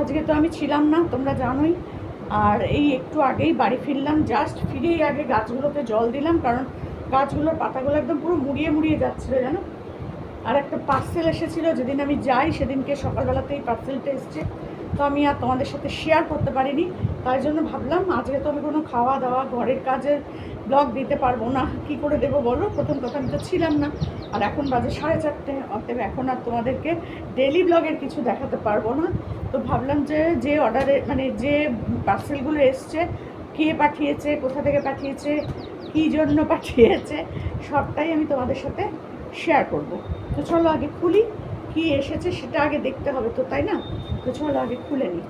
আজকে তো আমি ছিলাম না, তোমরা জানোই। আর এই একটু আগেই বাড়ি ফিরলাম জাস্ট ফিরেই আগে গাছগুলোতে জল দিলাম, কারণ গাছগুলোর পাতাগুলো একদম পুরো মুড়িয়ে মুড়িয়ে যাচ্ছিল, জানো? আর একটা পার্সেল এসেছিল, যেদিন আমি যাই সেদিনকে সকালবেলাতেই পার্সেলটা এসছে। তো আমি আর তোমাদের সাথে শেয়ার করতে পারিনি। তাই জন্য ভাবলাম আজকে তো আমি কোনো খাওয়া দাওয়া ঘরের কাজের ব্লগ দিতে পারব না। কি করে দেবো বলো? প্রথম কথা আমি তো ছিলাম না। আর এখন বাজে সাড়ে চারটে, অতএব এখন আর তোমাদেরকে ডেলি ব্লগের কিছু দেখাতে পারব না। তো ভাবলাম যে যে অর্ডারে মানে যে পার্সেলগুলো এসছে, কে পাঠিয়েছে, কোথা থেকে পাঠিয়েছে, কী জন্য পাঠিয়েছে, সবটাই আমি তোমাদের সাথে শেয়ার করব। তো চলো আগে খুলি। কি এসেছে সেটা আগে দেখতে হবে তো, তাই না? তো চলো আগে খুলে নিই।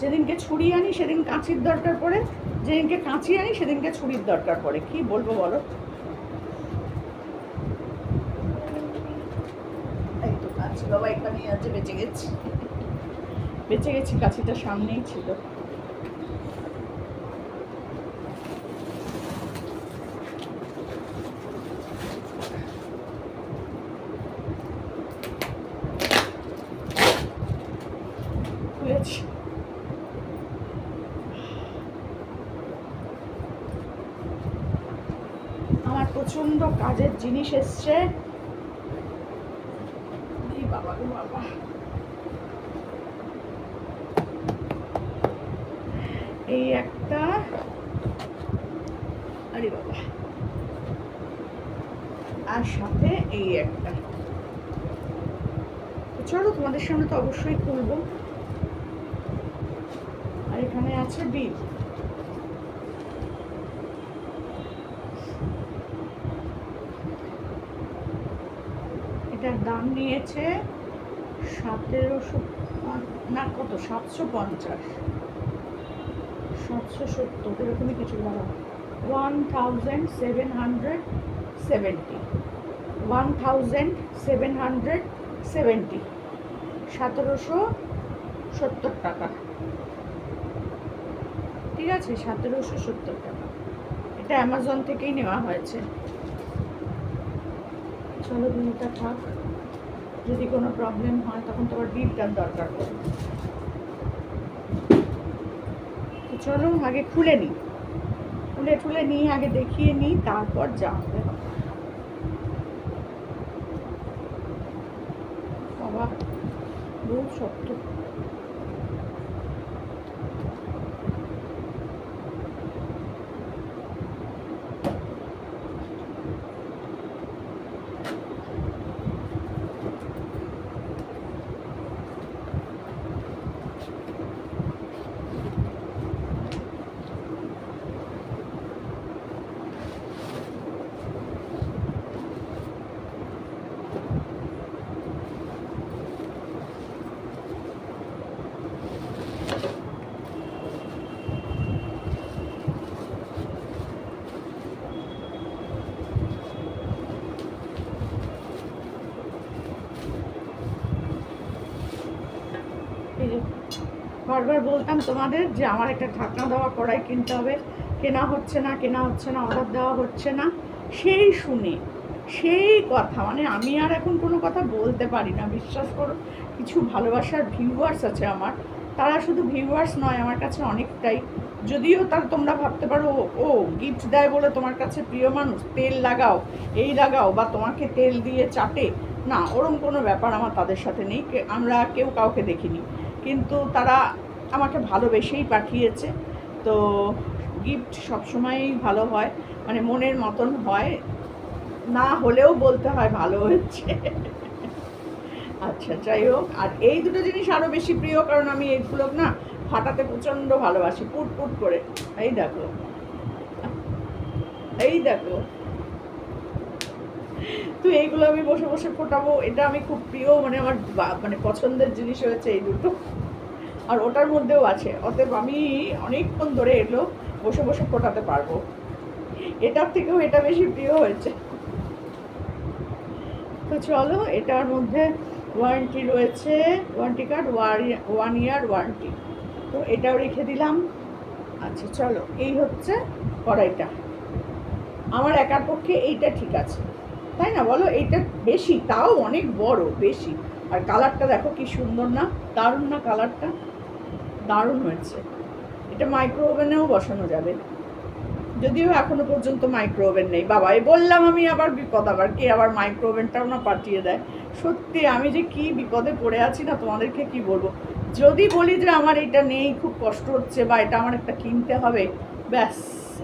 যেদিনকে ছুরি আনি, সেদিন কাঁচির দরকার পড়ে। যেদিনকে কাঁচি আনি, সেদিনকে ছুরির দরকার পড়ে। কি বলব বলো? বাবা এখানেই আছে, বেঁচে গেছি। বেঁচে গেছি, কাঁচিটা সামনেই ছিল। আমার প্রচণ্ড কাজের জিনিস এসছে। এই একটা। আরে বাবা। আর সাথে এই একটা। চলো তোমাদের সামনে তো অবশ্যই খুলবো আর এখানে আছে বিল এটার দাম নিয়েছে সতেরোশো না, কত? সাতশো পঞ্চাশ। সাতশো সত্তর, এরকমই কিছু বলা one thousand seven hundred seventy. One thousand seven hundred seventy. সতেরোশো সত্তর টাকা। ঠিক আছে, সতেরোশো সত্তর টাকা। এটা অ্যামাজন থেকেই নেওয়া হয়েছে। চলো বিলটা থাক। যদি কোনো প্রবলেম হয়, তখন তোমার ডিপটার দরকার তো চলো আগে খুলে নিই খুলে ঠুলে নিই আগে দেখিয়ে নিই তারপর যা হবে। বাবা বউ শক্ত এই যে বারবার বলতাম তোমাদের যে আমার একটা ঢাকনা দেওয়া, কড়াই কিনতে হবে। কেনা হচ্ছে না, কেনা হচ্ছে না, অর্ডার দেওয়া হচ্ছে না। সেই শুনে, সেই কথা মানে আমি আর এখন কোনো কথা বলতে পারি না, বিশ্বাস করো। কিছু ভালোবাসার ভিউয়ার্স আছে আমার। তারা শুধু ভিউয়ার্স নয়, আমার কাছে অনেকটাই। যদিও তার তোমরা ভাবতে পারো, ও গিফট দেয় বলে তোমার কাছে প্রিয় মানুষ, তেল লাগাও, এই লাগাও, বা তোমাকে তেল দিয়ে চাটে। না, ওরম কোনো ব্যাপার আমার তাদের সাথে নেই। আমরা কেউ কাউকে দেখিনি। কিন্তু তারা আমাকে ভালোবেসেই পাঠিয়েছে। তো গিফট সবসময়ই ভালো হয় মানে মনের মতন হয়। না হলেও বলতে হয় ভালো হচ্ছে আচ্ছা যাই হোক, আর এই দুটো জিনিস আরও বেশি প্রিয়, কারণ আমি এইগুলো না ফাটাতে প্রচণ্ড ভালোবাসি, পুট পুট করে। এই দেখো। এই দেখো। তো এইগুলো আমি বসে বসে ফোটাবো, এটা আমি খুব প্রিয় মানে আমার মানে পছন্দের জিনিস হয়েছে এই দুটো। আর ওটার মধ্যেও আছে, অতএব আমি অনেকক্ষণ ধরে এগুলো বসে বসে ফোটাতে পারব। এটার থেকেও এটা বেশি প্রিয় হয়েছে। তো চলো, এটার মধ্যে ওয়ারেন্টি রয়েছে warranty card one year warranty তো এটাও রেখে দিলাম। আচ্ছা চলো, এই হচ্ছে কড়াইটা। আমার একার পক্ষে এইটা ঠিক আছে। তাই না বলো? এইটা বেশি, তাও অনেক বড়, বেশি। আর কালারটা দেখো কি সুন্দর না? দারুণ না কালারটা? দারুণ হয়েছে। এটা মাইক্রো ওভেনেও বসানো যাবে। যদিও এখনও পর্যন্ত মাইক্রো ওভেন নেই। বাবা এই বললাম আমি আবার বিপদ, আবার কে আবার মাইক্রো ওভেনটাও না পাঠিয়ে দেয়? সত্যি, আমি যে কি বিপদে পড়ে আছি না, তোমাদেরকে কি বলব? যদি বলি যে আমার এটা নেই, খুব কষ্ট হচ্ছে, বা এটা আমার একটা কিনতে হবে, ব্যাস,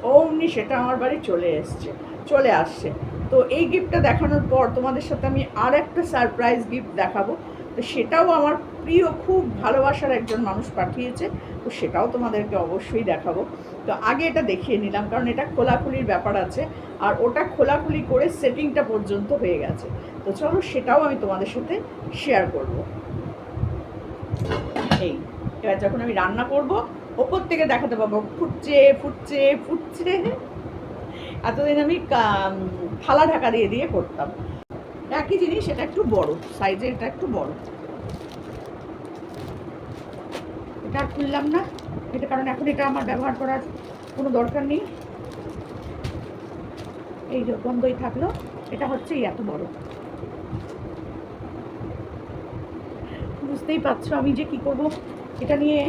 অমনি সেটা আমার বাড়ি চলে এসছে। চলে আসছে। তো এই গিফটটা দেখানোর পর তোমাদের সাথে আমি আর একটা সারপ্রাইজ গিফট দেখাবো। তো সেটাও আমার প্রিয়, খুব ভালোবাসার একজন মানুষ পাঠিয়েছে। তো সেটাও তোমাদেরকে অবশ্যই দেখাবো। তো আগে এটা দেখিয়ে নিলাম, কারণ এটা খোলাখুলির ব্যাপার আছে। আর ওটা খোলাখুলি করে সেটিংটা পর্যন্ত হয়ে গেছে। তো চলো সেটাও আমি তোমাদের সাথে শেয়ার করব। এই, এবার যখন আমি রান্না করব, ওপর থেকে দেখাতে পাবো, ফুটছে ফুটছে ফুটছে এতদিন আমি থালা ঢাকা দিয়ে দিয়ে করতাম। একই জিনিস, এটা একটু বড় সাইজে এটা একটু বড়। এটা আর খুললাম না, এটা কারণ এখন এটা আমার ব্যবহার করার কোনো দরকার নেই। এই যে বন্ধই থাকল, এটা হচ্ছে এত বড়। বুঝতেই পারছ আমি যে কি করব, এটা নিয়ে,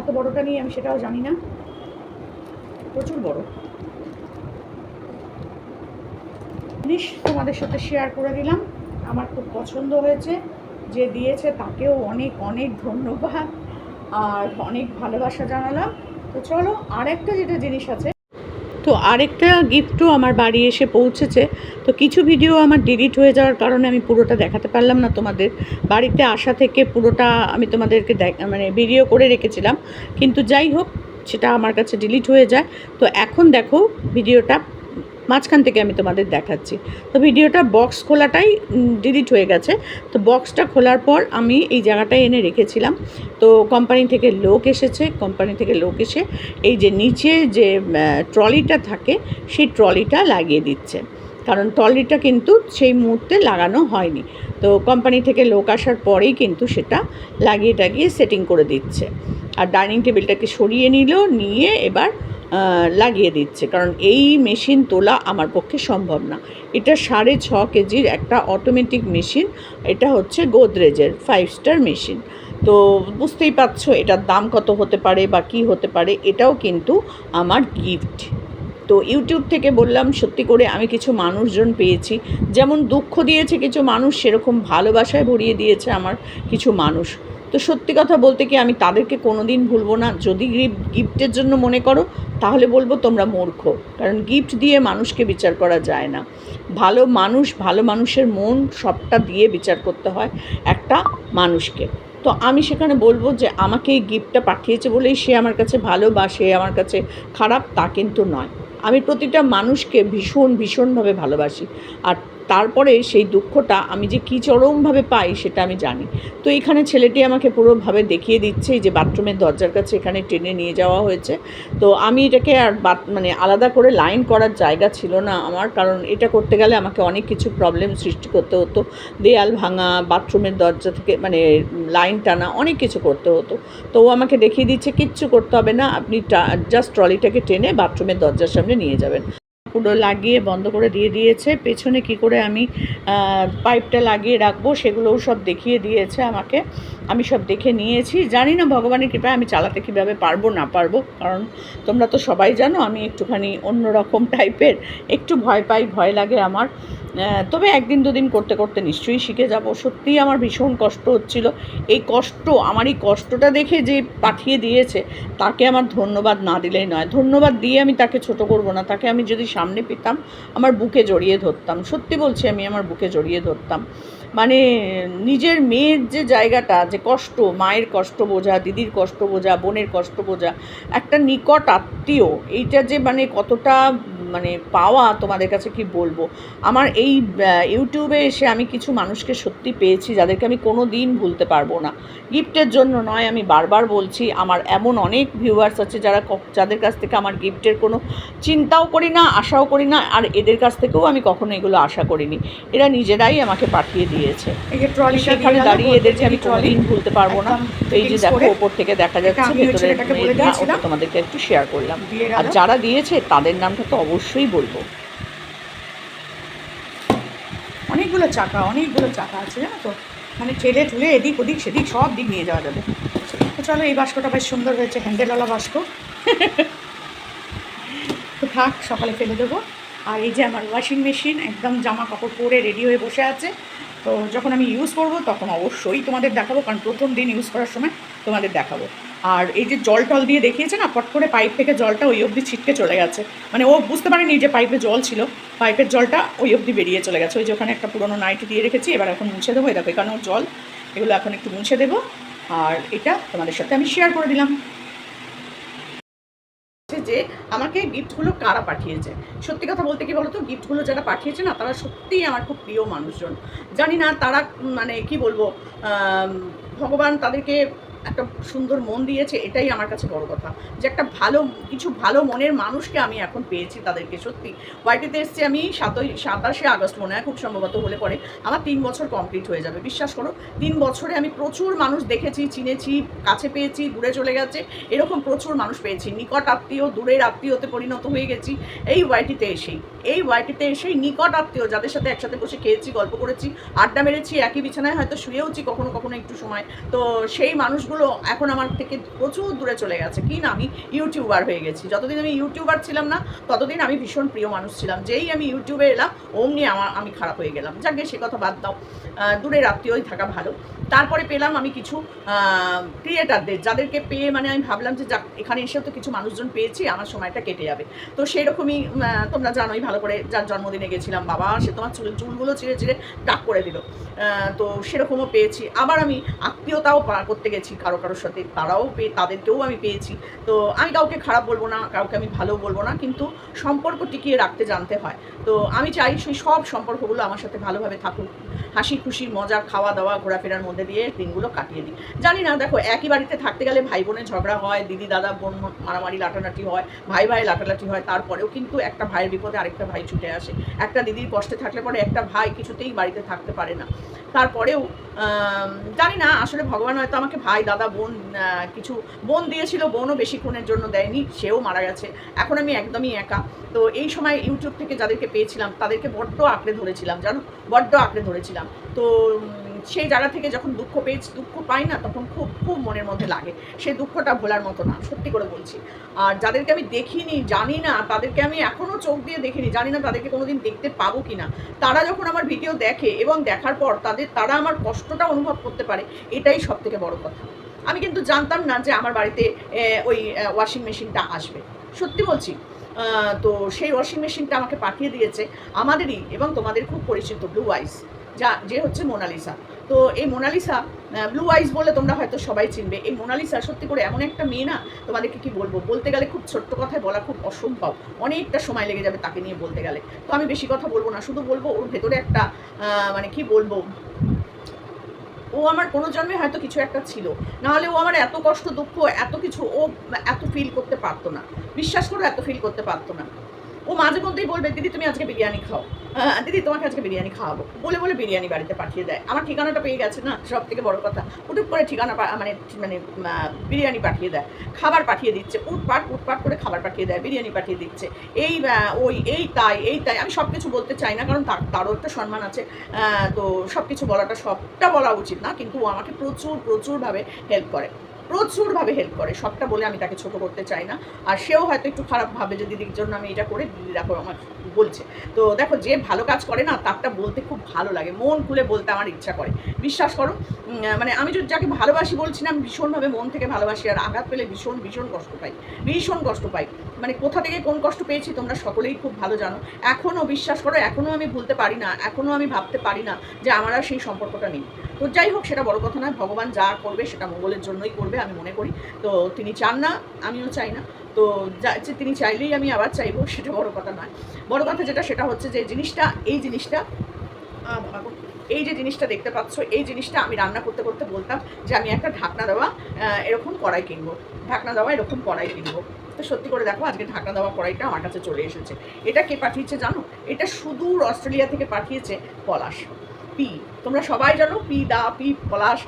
এত বড়টা নিয়ে আমি সেটাও জানি না। প্রচুর বড়। জিনিস তোমাদের সাথে শেয়ার করে দিলাম। আমার খুব পছন্দ হয়েছে। যে দিয়েছে তাকেও অনেক অনেক ধন্যবাদ। আর অনেক ভালোবাসা জানালাম। তো চলো, আরেকটা যেটা জিনিস আছে, তো আরেকটা গিফটও আমার বাড়ি এসে পৌঁছেছে। তো কিছু ভিডিও আমার ডিলিট হয়ে যাওয়ার কারণে আমি পুরোটা দেখাতে পারলাম না তোমাদের। বাড়িতে আসা থেকে পুরোটা আমি তোমাদেরকে মানে ভিডিও করে রেখেছিলাম। কিন্তু যাই হোক, সেটা আমার কাছে ডিলিট হয়ে যায়। তো এখন দেখো ভিডিওটা মাঝখান থেকে আমি তোমাদের দেখাচ্ছি। তো ভিডিওটা বক্স খোলাটাই ডিলিট হয়ে গেছে। তো বক্সটা খোলার পর আমি এই জায়গাটায় এনে রেখেছিলাম। তো কোম্পানি থেকে লোক এসেছে কোম্পানি থেকে লোক এসে এই যে নিচে যে ট্রলিটা থাকে, সেই ট্রলিটা লাগিয়ে দিচ্ছে। কারণ ট্রলিটা কিন্তু সেই মুহূর্তে লাগানো হয়নি। তো কোম্পানি থেকে লোক আসার পরেই কিন্তু সেটা লাগিয়ে টাগিয়ে সেটিং করে দিচ্ছে। আর ডাইনিং টেবিলটাকে সরিয়ে নিল, নিয়ে এবার লাগিয়ে দিচ্ছে। কারণ এই মেশিন তোলা আমার পক্ষে সম্ভব না। এটা সাড়ে ছ কেজির একটা অটোমেটিক মেশিন, এটা হচ্ছে গোদরেজের ফাইভ স্টার মেশিন। তো বুঝতেই পারছ এটার দাম কত হতে পারে বা কী হতে পারে, এটাও কিন্তু আমার গিফট তো ইউটিউব থেকে বললাম, সত্যি করে আমি কিছু মানুষজন পেয়েছি, যেমন দুঃখ দিয়েছে কিছু মানুষ, সেরকম ভালোবাসায় ভরিয়ে দিয়েছে আমার কিছু মানুষ। তো সত্যি কথা বলতে কি আমি তাদেরকে কোনো দিন ভুলবো না। যদি গিফট, গিফটের জন্য মনে করো, তাহলে বলব তোমরা মূর্খ। কারণ গিফট দিয়ে মানুষকে বিচার করা যায় না। ভালো মানুষ, ভালো মানুষের মন সবটা দিয়ে বিচার করতে হয় একটা মানুষকে। তো আমি সেখানে বলব যে আমাকে এই গিফটটা পাঠিয়েছে বলেই সে আমার কাছে ভালো বা সে আমার কাছে খারাপ তা কিন্তু নয়। আমি প্রতিটা মানুষকে ভীষণ, ভীষণভাবে ভালোবাসি। আর তারপরে সেই দুঃখটা আমি যে কী চরমভাবে পাই সেটা আমি জানি। তো এখানে ছেলেটি আমাকে পুরোভাবে দেখিয়ে দিচ্ছে, এই যে বাথরুমের দরজার কাছে এখানে টেনে নিয়ে যাওয়া হয়েছে। তো আমি এটাকে আর বাত মানে আলাদা করে লাইন করার জায়গা ছিল না আমার, কারণ এটা করতে গেলে আমাকে অনেক কিছু প্রবলেম সৃষ্টি করতে হতো। দেয়াল ভাঙা, বাথরুমের দরজা থেকে মানে লাইন টানা অনেক কিছু করতে হতো। তো ও আমাকে দেখিয়ে দিচ্ছে, কিচ্ছু করতে হবে না, আপনি জাস্ট ট্রলিটাকে টেনে বাথরুমের দরজার সামনে নিয়ে যাবেন। পুরো লাগিয়ে বন্ধ করে দিয়ে দিয়েছে। পেছনে কি করে আমি পাইপটা লাগিয়ে রাখব সেগুলোও সব দেখিয়ে দিয়েছে আমাকে। আমি সব দেখে নিয়েছি। জানি না ভগবানের কৃপায় আমি চালাতে কীভাবে পারব, না পারব। কারণ তোমরা তো সবাই জানো, আমি একটুখানি অন্যরকম টাইপের একটু ভয় পাই, ভয় লাগে আমার। তবে একদিন দুদিন করতে করতে নিশ্চয়ই শিখে যাব। সত্যিই আমার ভীষণ কষ্ট হচ্ছিল। এই কষ্ট, আমার এই কষ্টটা দেখে যে পাঠিয়ে দিয়েছে, তাকে আমার ধন্যবাদ না দিলেই নয়। ধন্যবাদ দিয়ে আমি তাকে ছোট করব না। তাকে আমি যদি সামনে পেতাম, আমার বুকে জড়িয়ে ধরতাম। সত্যি বলছি, আমি আমার বুকে জড়িয়ে ধরতাম। মানে নিজের মেয়ের যে জায়গাটা, যে কষ্ট, মায়ের কষ্ট বোঝা, দিদির কষ্ট বোঝা, বোনের কষ্ট বোঝা, একটা নিকট আত্মীয়, এইটা যে মানে কতটা মানে পাওয়া তোমাদের কাছে কি বলব? আমার এই ইউটিউবে এসে আমি কিছু মানুষকে সত্যি পেয়েছি যাদেরকে আমি কোনো দিন ভুলতে পারব না। গিফটের জন্য নয় আমি বারবার বলছি আমার এমন অনেক ভিউয়ার্স আছে যারা যাদের কাছ থেকে আমার গিফটের কোনো চিন্তাও করি না আশাও করি না আর এদের কাছ থেকেও আমি কখনো এগুলো আশা করিনি। এরা নিজেরাই আমাকে পাঠিয়ে দিয়েছে। সেখানে দাঁড়িয়ে এদেরকে আমি কোনোদিন ভুলতে পারব না। তো এই যে দেখো ওপর থেকে দেখা যাচ্ছে ভেতরে। তোমাদেরকে একটু শেয়ার করলাম। আর যারা দিয়েছে তাদের নামটা তো অবশ্যই অবশ্যই বলব। অনেকগুলো চাকা অনেকগুলো চাকা আছে, জানো তো? মানে ঠেলে ঠুলে এদিক ওদিক সেদিক সব দিক নিয়ে যাওয়া যাবে। তো চলো, এই বাস্কটা বেশ সুন্দর হয়েছে, হ্যান্ডেলওয়ালা বাস্ক। তো থাক, সকালে ফেলে দেবো। আর এই যে আমার ওয়াশিং মেশিন একদম জামা কাপড় পরে রেডি হয়ে বসে আছে। তো যখন আমি ইউজ করব, তখন অবশ্যই তোমাদের দেখাবো, কারণ প্রথম দিন ইউজ করার সময় তোমাদের দেখাবো। আর এই যে জল টল দিয়ে দেখিয়েছে না, পট করে পাইপ থেকে জলটা ওই অবধি ছিটকে চলে গেছে। মানে ও বুঝতে পারেনি যে পাইপে জল ছিল, পাইপের জলটা ওই অবধি বেরিয়ে চলে গেছে। ওই যে ওখানে একটা পুরোনো নাইটি দিয়ে রেখেছি, এবার এখন মুছে দেবো। দেখো এখানে ওর জল, এগুলো এখন একটু মুছে দেবো। আর এটা তোমাদের সাথে আমি শেয়ার করে দিলাম। যে আমাকে গিফটগুলো কারা পাঠিয়েছে? সত্যি কথা বলতে কি বলতো গিফটগুলো যারা পাঠিয়েছে না, তারা সত্যিই আমার খুব প্রিয় মানুষজন। জানি না তারা মানে কি বলব ভগবান তাদেরকে একটা সুন্দর মন দিয়েছে, এটাই আমার কাছে বড় কথা। যে একটা ভালো, কিছু ভালো মনের মানুষকে আমি এখন পেয়েছি তাদেরকে, সত্যি। ওয়াইটিতে এসেছি আমি সাতই, সাতাশে আগস্ট, মনে হয় খুব সম্ভবত হলে পরে। আমার তিন বছর কমপ্লিট হয়ে যাবে, বিশ্বাস করো। তিন বছরে আমি প্রচুর মানুষ দেখেছি, চিনেছি, কাছে পেয়েছি, দূরে চলে গেছে। এরকম প্রচুর মানুষ পেয়েছি। নিকট আত্মীয়, দূরের আত্মীয়তে পরিণত হয়ে গেছি। এই ওয়াইটিতে এসেই। এই ওয়াইটিতে এসেই নিকট আত্মীয়, যাদের সাথে একসাথে বসে খেয়েছি, গল্প করেছি, আড্ডা মেরেছি, একই বিছানায় হয়তো শুয়েওছি, কখনো কখনো একটু সময়। তো সেই মানুষগুলো এখন আমার থেকে প্রচুর দূরে চলে গেছে। কি না, আমি ইউটিউবার হয়ে গেছি। যতদিন আমি ইউটিউবার ছিলাম না, ততদিন আমি ভীষণ প্রিয় মানুষ ছিলাম। যেই আমি ইউটিউবে এলাম, অমনি আমার, আমি খারাপ হয়ে গেলাম। যাকে সে কথা বাদ দাও। দূরে আত্মীয়ই থাকা ভালো। তারপরে পেলাম আমি কিছু ক্রিয়েটারদের যাদেরকে পেয়ে মানে আমি ভাবলাম যে, যাক, এখানে এসেও তো কিছু মানুষজন পেয়েছি, আমার সময়টা কেটে যাবে। তো সেরকমই তোমরা জানোই, ভালো করে যার জন্মদিনে গেছিলাম, বাবা সে তোমার চুল, চুলগুলো চিড়ে চিড়ে ডাক করে দিল। তো সেরকমও পেয়েছি। আবার আমি আত্মীয়তাও করতে গেছি কারও কারোর সাথে তারাও পেয়ে তাদেরকেও আমি পেয়েছি। তো আমি কাউকে খারাপ বলব না, কাউকে আমি ভালো বলব না, কিন্তু সম্পর্ক টিকিয়ে রাখতে জানতে হয়। তো আমি চাই সেই সব সম্পর্কগুলো আমার সাথে ভালোভাবে থাকুক। হাসি খুশি, মজা, খাওয়া দাওয়া, ঘোরাফেরার মধ্যে দিয়ে দিনগুলো কাটিয়ে দিই জানি না, দেখো, একই বাড়িতে থাকতে গেলে ভাই বোনের ঝগড়া হয়, দিদি, দাদা, বোন মারামারি লাটালাটি হয়, ভাই ভাই লাটালাটি হয়, তারপরেও কিন্তু একটা ভাইয়ের বিপদে আরেকটা ভাই ছুটে আসে। একটা দিদির কষ্টে থাকলে পরে একটা ভাই কিছুতেই বাড়িতে থাকতে পারে না। তারপরেও জানি না, আসলে ভগবান হয়তো আমাকে ভাই, দাদা, বোন কিছু বোন দিয়েছিল, বোনও বেশিক্ষণের জন্য দেয়নি, সেও মারা গেছে। এখন আমি একদমই একা। তো এই সময় ইউটিউব থেকে যাদেরকে পেয়েছিলাম, তাদেরকে বড্ড আঁকড়ে ধরেছিলাম, জানো? বড্ড আঁকড়ে ধরেছিলাম। তো সেই জায়গা থেকে যখন দুঃখ পেয়েছি দুঃখ পাই না, তখন খুব খুব মনের মধ্যে লাগে। সেই দুঃখটা ভোলার মতো না, সত্যি করে বলছি। আর যাদেরকে আমি দেখিনি, জানি না, তাদেরকে আমি এখনও চোখ দিয়ে দেখিনি, জানি না তাদেরকে কোনোদিন দেখতে পাবো কি না তারা যখন আমার ভিডিও দেখে এবং দেখার পর তাদের, তারা আমার কষ্টটা অনুভব করতে পারে, এটাই সব থেকে বড় কথা। আমি কিন্তু জানতাম না যে আমার বাড়িতে ওই ওয়াশিং মেশিনটা আসবে। সত্যি বলছি তো সেই ওয়াশিং মেশিনটা আমাকে পাঠিয়ে দিয়েছে আমাদেরই এবং তোমাদের খুব পরিচিত ব্লু আইস যা, যে হচ্ছে মোনালিসা। তো এই মোনালিসা ব্লু আইস বলে তোমরা হয়তো সবাই চিনবে। এই মোনালিসা সত্যি করে এমন একটা মেয়ে না, তোমাদেরকে কি বলব? বলতে গেলে খুব ছোট্ট কথায় বলা খুব অসম্ভব। অনেকটা সময় লেগে যাবে তাকে নিয়ে বলতে গেলে। তো আমি বেশি কথা বলব না, শুধু বলব ওর ভেতরে একটা মানে কি বলব? ও আমার কোনো জন্মে হয়তো কিছু একটা ছিল। নাহলে ও আমার এত কষ্ট, দুঃখ, এত কিছু ও এত ফিল করতে পারতো না। বিশ্বাস করো, এত ফিল করতে পারতো না। ও মাঝে মধ্যেই বলবে, দিদি, তুমি আজকে বিরিয়ানি খাও। হ্যাঁ দিদি, তোমাকে আজকে বিরিয়ানি খাওয়াবো। বলে বলে বিরিয়ানি বাড়িতে পাঠিয়ে দেয়। আমার ঠিকানাটা পেয়ে গেছে না সব থেকে বড় কথা। উটুক করে ঠিকানা মানে মানে বিরিয়ানি পাঠিয়ে দেয়। খাবার পাঠিয়ে দিচ্ছে। উটপাট উটপাট করে খাবার পাঠিয়ে দেয়, বিরিয়ানি পাঠিয়ে দিচ্ছে। এই ওই, এই, তাই এই, তাই, আমি সব কিছু বলতে চাই না, কারণ তার, তারও একটা সম্মান আছে। তো সব কিছু বলাটা সবটা বলা উচিত না, কিন্তু ও আমাকে প্রচুর, প্রচুরভাবে হেল্প করে। প্রচুরভাবে হেল্প করে। সবটা বলে আমি তাকে ছোটো করতে চাই না। আর সেও হয়তো একটু খারাপভাবে যে দিদির জন্য আমি এটা করে দিদি দেখো আমার বলছে। তো দেখো যে ভালো কাজ করে না, তারটা বলতে খুব ভালো লাগে। মন খুলে বলতে আমার ইচ্ছা করে। বিশ্বাস করো মানে আমি যদি যাকে ভালোবাসি বলছি না, আমি ভীষণভাবে মন থেকে ভালোবাসি। আর আঘাত পেলে ভীষণ ভীষণ কষ্ট পাই। ভীষণ কষ্ট পাই। মানে কোথা থেকে কোন কষ্ট পেয়েছি তোমরা সকলেই খুব ভালো জানো। এখনও বিশ্বাস করো এখনও আমি ভুলতে পারি না এখনও আমি ভাবতে পারি না যে আমার আর সেই সম্পর্কটা নেই। তো যাই হোক, সেটা বড় কথা নয়, ভগবান যা করবে সেটা মঙ্গলের জন্যই করবে আমি মনে করি। তো তিনি চান না, আমিও চাই না। তো যা তিনি চাইলেই আমি আবার চাইব, সেটা বড় কথা নয়। বড় কথা যেটা, সেটা হচ্ছে যে জিনিসটা, এই জিনিসটা এই যে জিনিসটা দেখতে পাচ্ছ, এই জিনিসটা আমি রান্না করতে করতে বলতাম যে আমি একটা ঢাকনা দেওয়া এরকম কড়াই কিনবো। ঢাকনা দেওয়া এরকম কড়াই কিনবো। তো সত্যি করে দেখো, আজকে ঢাকা দেওয়া কড়াইটা আমার কাছে চলে এসেছে। এটা কে পাঠিয়েছে জানো? এটা সুদূর অস্ট্রেলিয়া থেকে পাঠিয়েছে পলাশ। পি, তোমরা সবাই জানো পি দা, পি পলাশ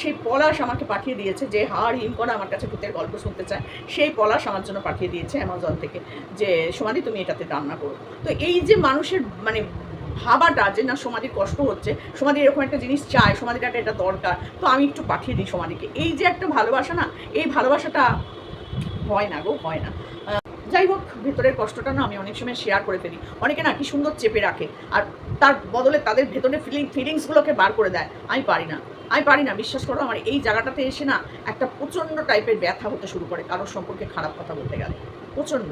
সেই পলাশ আমাকে পাঠিয়ে দিয়েছে যে হাড় হিম করা আমার কাছে ভূতের গল্প শুনতে চায়। সেই পলাশ আমার জন্য পাঠিয়ে দিয়েছে অ্যামাজন থেকে যে সমাধি তুমি এটাতে রান্না করো। তো এই যে মানুষের মানে ভাবাটা যে না সমাধির কষ্ট হচ্ছে সমাধি এরকম একটা জিনিস চায় সমাধিটা একটা এটা দরকার, তো আমি একটু পাঠিয়ে দিই সমাধিকে এই যে একটা ভালোবাসা না, এই ভালোবাসাটা হয় না গো হয় না। যাই হোক, ভেতরের কষ্টটা না আমি অনেক সময় শেয়ার করে ফেলি। অনেকে না কি সুন্দর চেপে রাখে আর তার বদলে তাদের ভেতরের ফিলিং ফিলিংসগুলোকে বার করে দেয়। আমি পারি না। আমি পারি না। বিশ্বাস করো, আমার এই জায়গাটাতে এসে না একটা প্রচণ্ড টাইপের ব্যথা হতে শুরু করে, কারোর সম্পর্কে খারাপ কথা বলতে গেলে। প্রচণ্ড।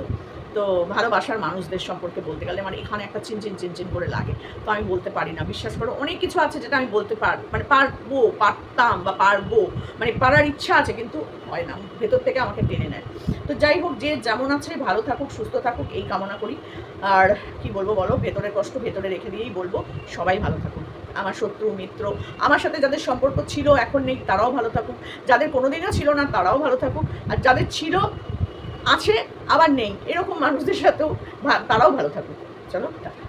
তো ভালোবাসার মানুষদের সম্পর্কে বলতে গেলে মানে এখানে একটা চিনচিন চিনচিন করে লাগে। তো আমি বলতে পারি না, বিশ্বাস করো, অনেক কিছু আছে যেটা আমি বলতে পার মানে পারব, পারতাম বা পারব মানে পারার ইচ্ছা আছে, কিন্তু হয় না, ভেতর থেকে আমাকে টেনে নেয়। তো যাই হোক, যে যেমন আছে, ভালো থাকুক, সুস্থ থাকুক, এই কামনা করি। আর কি বলব বলো, ভেতরের কষ্ট ভেতরে রেখে দিয়েই বলব, সবাই ভালো থাকুক। আমার শত্রু, মিত্র, আমার সাথে যাদের সম্পর্ক ছিল, এখন নেই, তারাও ভালো থাকুক। যাদের কোনোদিনও ছিল না, তারাও ভালো থাকুক। আর যাদের ছিল আছে আবার নেই। এরকম মানুষদের সাথেও তারাও ভালো থাকুক। চলো টাটা।